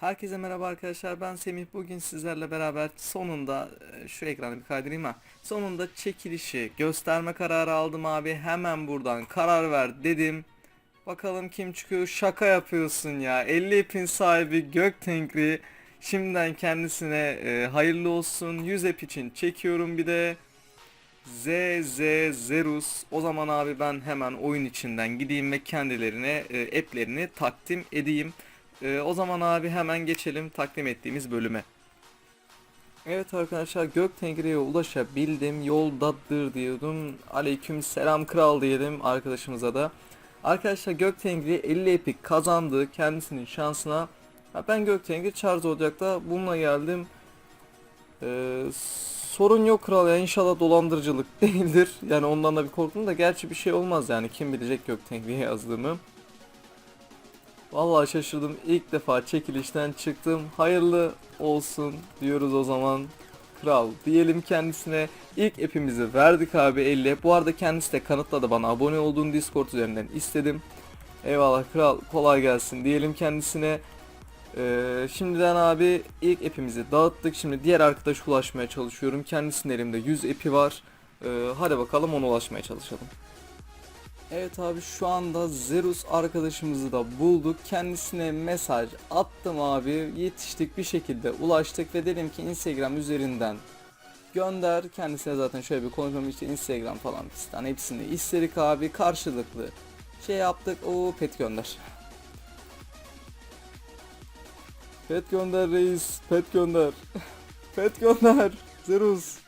Herkese merhaba arkadaşlar ben Semih. Bugün sizlerle beraber sonunda e, şu ekranı bir kaydırayım ha. Sonunda çekilişi gösterme kararı aldım abi. Hemen buradan karar ver dedim. Bakalım kim çıkıyor? Şaka yapıyorsun ya. 50 ipin sahibi Gök Tenkri. Şimdiden kendisine e, hayırlı olsun. 100 ep için çekiyorum bir de. ZZ Zerus. O zaman abi ben hemen oyun içinden gideyim ve kendilerine e, app'lerini takdim edeyim ee, o zaman abi hemen geçelim takdim ettiğimiz bölüme. Evet arkadaşlar Gök Tengri'ye ulaşabildim. Yoldadır diyordum. Aleyküm selam kral diyelim arkadaşımıza da. Arkadaşlar Gök Tengri 50 epik kazandı kendisinin şansına. Ha, ben Gök Tengri Charge Ocak'ta bununla geldim. Ee, sorun yok kral ya inşallah dolandırıcılık değildir. Yani ondan da bir korktum da gerçi bir şey olmaz yani kim bilecek Gök Tengri'ye yazdığımı. Vallahi şaşırdım. İlk defa çekilişten çıktım. Hayırlı olsun diyoruz o zaman. Kral diyelim kendisine ilk epimizi verdik abi 50. Bu arada kendisi de kanıtladı bana abone olduğunu Discord üzerinden istedim. Eyvallah kral kolay gelsin diyelim kendisine. Ee, şimdiden abi ilk epimizi dağıttık. Şimdi diğer arkadaşa ulaşmaya çalışıyorum. Kendisinin elimde 100 epi var. Ee, hadi bakalım ona ulaşmaya çalışalım. Evet abi şu anda Zerus arkadaşımızı da bulduk. Kendisine mesaj attım abi. Yetiştik bir şekilde ulaştık ve dedim ki Instagram üzerinden gönder. Kendisine zaten şöyle bir konuşmam işte Instagram falan fistan hepsini istedik abi karşılıklı. Şey yaptık o pet gönder. Pet gönder reis. Pet gönder. pet gönder. Zerus.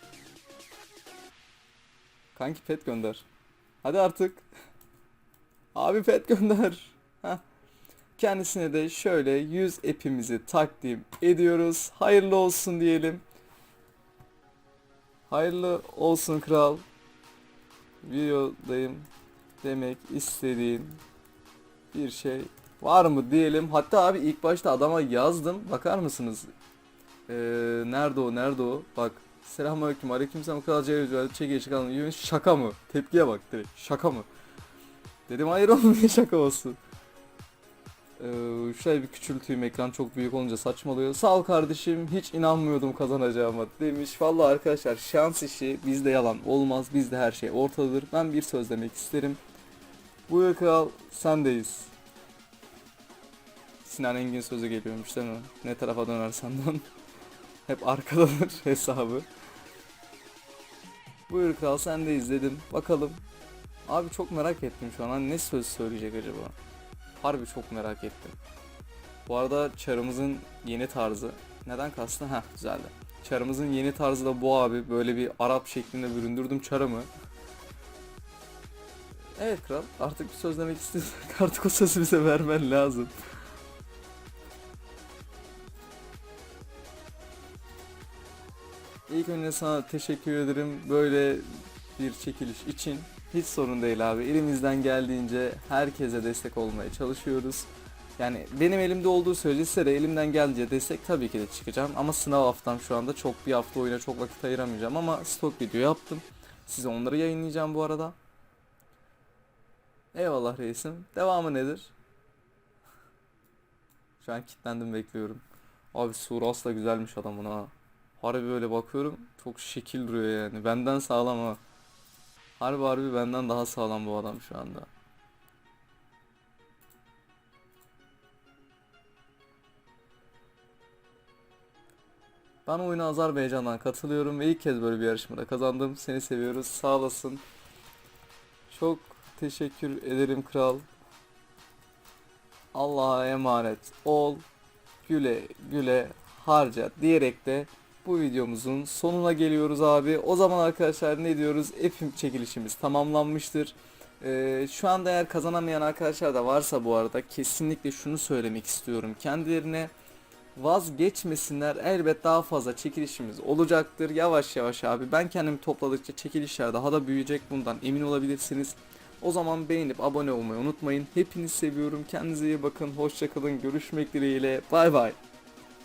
Kanki pet gönder. Hadi artık. Abi pet gönder. Kendisine de şöyle 100 epimizi takdim ediyoruz. Hayırlı olsun diyelim. Hayırlı olsun kral. Videodayım demek istediğin bir şey var mı diyelim. Hatta abi ilk başta adama yazdım. Bakar mısınız? Ee, nerede o? Nerede o? Bak. Selamünaleyküm. Aleykümselam. Kral Cevdet. Çekiye çıkan şaka mı? Tepkiye bak direkt. Şaka mı? Dedim hayır niye şaka olsun. Ee, şöyle bir küçülteyim ekran çok büyük olunca saçmalıyor. Sağ ol kardeşim hiç inanmıyordum kazanacağıma demiş. Vallahi arkadaşlar şans işi bizde yalan olmaz. Bizde her şey ortadır. Ben bir söz demek isterim. Buyur kral sendeyiz. Sinan Engin sözü geliyormuş değil mi? Ne tarafa dönersen dön. Hep arkadadır hesabı. Buyur kral sendeyiz dedim. Bakalım Abi çok merak ettim şu an. Hani ne söz söyleyecek acaba? Harbi çok merak ettim. Bu arada çarımızın yeni tarzı. Neden kastı? Ha güzeldi. Çarımızın yeni tarzı da bu abi. Böyle bir Arap şeklinde büründürdüm çarımı. Evet kral. Artık bir söz demek istiyorsak artık o sözü bize vermen lazım. İlk önce sana teşekkür ederim böyle bir çekiliş için. Hiç sorun değil abi. Elimizden geldiğince herkese destek olmaya çalışıyoruz. Yani benim elimde olduğu size de elimden geldiğince destek tabii ki de çıkacağım. Ama sınav haftam şu anda çok bir hafta oyuna çok vakit ayıramayacağım. Ama stok video yaptım. Size onları yayınlayacağım bu arada. Eyvallah reisim. Devamı nedir? Şu an kilitlendim bekliyorum. Abi Suras da güzelmiş adamın ha. Harbi böyle bakıyorum. Çok şekil duruyor yani. Benden sağlam ha. Harbi harbi benden daha sağlam bu adam şu anda. Ben oyuna Azerbaycan'dan katılıyorum ve ilk kez böyle bir yarışmada kazandım. Seni seviyoruz. Sağ olasın. Çok teşekkür ederim kral. Allah'a emanet ol. Güle güle harca diyerek de bu videomuzun sonuna geliyoruz abi. O zaman arkadaşlar ne diyoruz? Epim çekilişimiz tamamlanmıştır. Ee, şu anda eğer kazanamayan arkadaşlar da varsa bu arada kesinlikle şunu söylemek istiyorum. Kendilerine vazgeçmesinler. Elbet daha fazla çekilişimiz olacaktır. Yavaş yavaş abi. Ben kendimi topladıkça çekilişler daha da büyüyecek. Bundan emin olabilirsiniz. O zaman beğenip abone olmayı unutmayın. Hepinizi seviyorum. Kendinize iyi bakın. Hoşçakalın. Görüşmek dileğiyle. Bay bay.